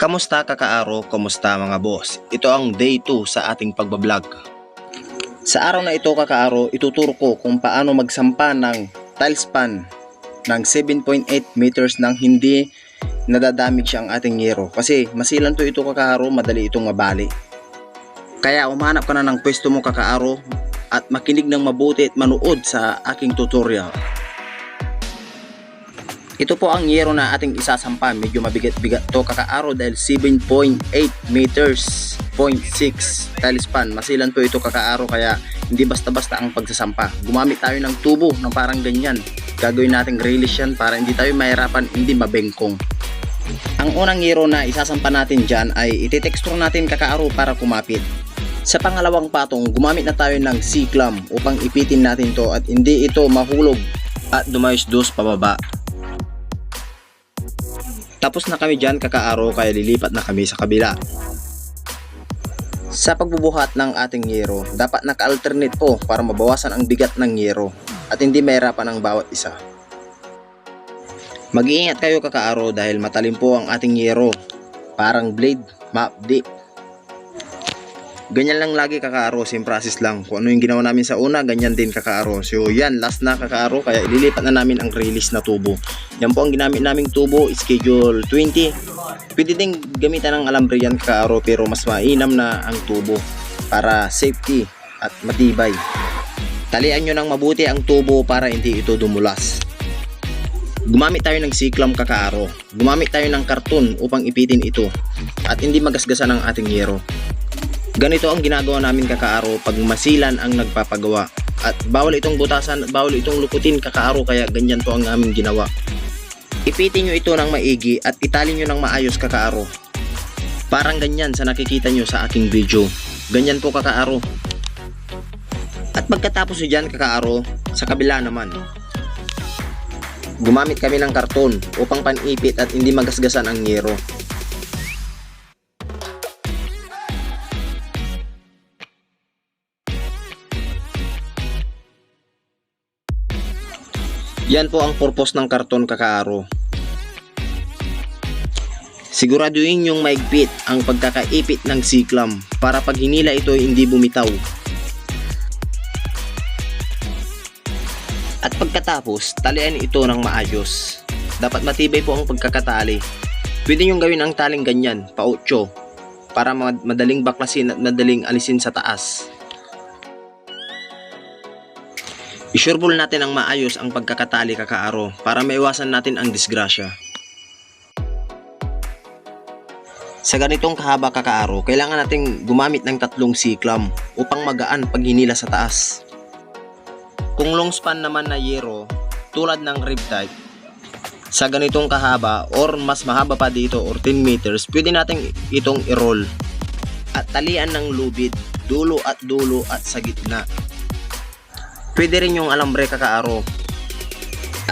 Kamusta kakaaro? Kamusta mga boss? Ito ang day 2 sa ating pagbablog. Sa araw na ito kakaaro, ituturo ko kung paano magsampa ng tile span ng 7.8 meters nang hindi nadadamage ang ating yero. Kasi masilan to ito kakaaro, madali itong mabali. Kaya umanap ka na ng pwesto mo kakaaro at makinig ng mabuti at manood sa aking tutorial. Ito po ang yero na ating isasampa. Medyo mabigat-bigat to kakaaro dahil 7.8 meters, 0.6 tile span. Masilan po ito kakaaro kaya hindi basta-basta ang pagsasampa. Gumamit tayo ng tubo ng parang ganyan. Gagawin nating release yan para hindi tayo mahirapan, hindi mabengkong. Ang unang yero na isasampa natin dyan ay ititexture natin kakaaro para kumapit. Sa pangalawang patong, gumamit na tayo ng C-clam upang ipitin natin to at hindi ito mahulog at dumayos dos pababa. Tapos na kami dyan kakaaro kaya lilipat na kami sa kabila. Sa pagbubuhat ng ating yero, dapat naka-alternate po para mabawasan ang bigat ng yero at hindi mahirapan ang bawat isa. Mag-iingat kayo kakaaro dahil matalim po ang ating yero. Parang blade, mapdi. Ganyan lang lagi kakaaro, same process lang. Kung ano yung ginawa namin sa una, ganyan din kakaaro. So yan, last na kakaaro, kaya ililipat na namin ang release na tubo. Yan po ang ginamit naming tubo, schedule 20. Pwede din gamitan ng alambre yan kakaaro, pero mas mainam na ang tubo para safety at matibay. Talian nyo ng mabuti ang tubo para hindi ito dumulas. Gumamit tayo ng siklam kakaaro. Gumamit tayo ng karton upang ipitin ito at hindi magasgasan ang ating yero. Ganito ang ginagawa namin kakaaro pag masilan ang nagpapagawa. At bawal itong butasan, bawal itong lukutin kakaaro kaya ganyan to ang aming ginawa. Ipitin nyo ito ng maigi at itali nyo ng maayos kakaaro. Parang ganyan sa nakikita nyo sa aking video. Ganyan po kakaaro. At pagkatapos nyo dyan kakaaro, sa kabila naman. Gumamit kami ng karton upang panipit at hindi magasgasan ang yero. Yan po ang purpose ng karton kakaaro. Siguraduhin yung maigpit ang pagkakaipit ng siklam para pag hinila ito hindi bumitaw. At pagkatapos, talian ito ng maayos. Dapat matibay po ang pagkakatali. Pwede nyo gawin ang taling ganyan, pa-8, para mad- madaling baklasin at madaling alisin sa taas. Isureball natin ang maayos ang pagkakatali kakaaro para maiwasan natin ang disgrasya. Sa ganitong kahaba kakaaro, kailangan nating gumamit ng tatlong siklam upang magaan pag hinila sa taas. Kung long span naman na yero, tulad ng riptide, sa ganitong kahaba or mas mahaba pa dito or 10 meters, pwede nating itong i-roll at talian ng lubid, dulo at dulo at sa gitna. Pwede rin yung alambre kakaaro.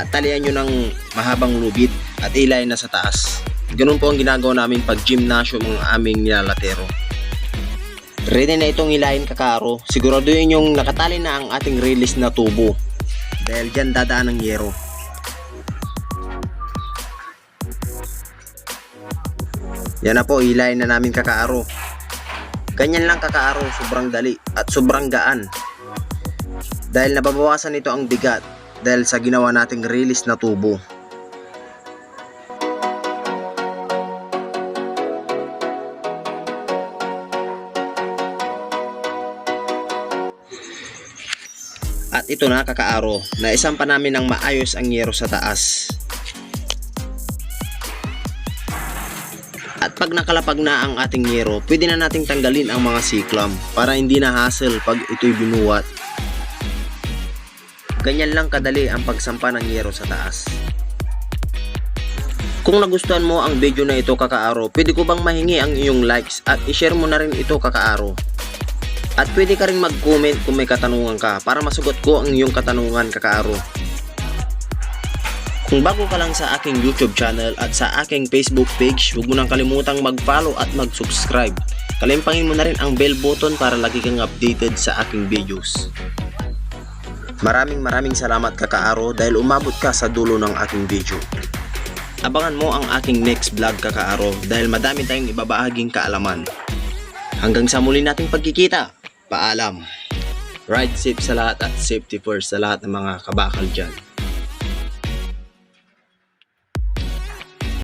At talian nyo ng mahabang lubid at ilay na sa taas. Ganun po ang ginagawa namin pag gymnasium ang aming nilalatero. Ready na itong hilahin kakaaro. Siguraduhin yung nakatali na ang ating release na tubo. Dahil dyan dadaan ang yero. Yan na po, hilahin na namin kakaaro. Ganyan lang kakaaro, sobrang dali at sobrang gaan. Dahil nababawasan nito ang bigat dahil sa ginawa nating release na tubo. At ito na kakaaro, naisampa namin ng maayos ang yero sa taas. At pag nakalapag na ang ating yero, pwede na nating tanggalin ang mga siklam para hindi na hassle pag ito'y binuwat. Ganyan lang kadali ang pagsampa ng yero sa taas. Kung nagustuhan mo ang video na ito kakaaro, pwede ko bang mahingi ang iyong likes at i-share mo na rin ito kakaaro. At pwede ka rin mag-comment kung may katanungan ka para masagot ko ang iyong katanungan kakaaro. Kung bago ka lang sa aking YouTube channel at sa aking Facebook page, huwag mo nang kalimutang mag-follow at mag-subscribe. Kalimpangin mo na rin ang bell button para lagi kang updated sa aking videos. Maraming maraming salamat kakaaro dahil umabot ka sa dulo ng aking video. abangan mo ang aking next vlog kakaaro dahil madami tayong ibabahaging kaalaman. Hanggang sa muli nating pagkikita, paalam. Ride safe sa lahat at safety first sa lahat ng mga kabakal dyan.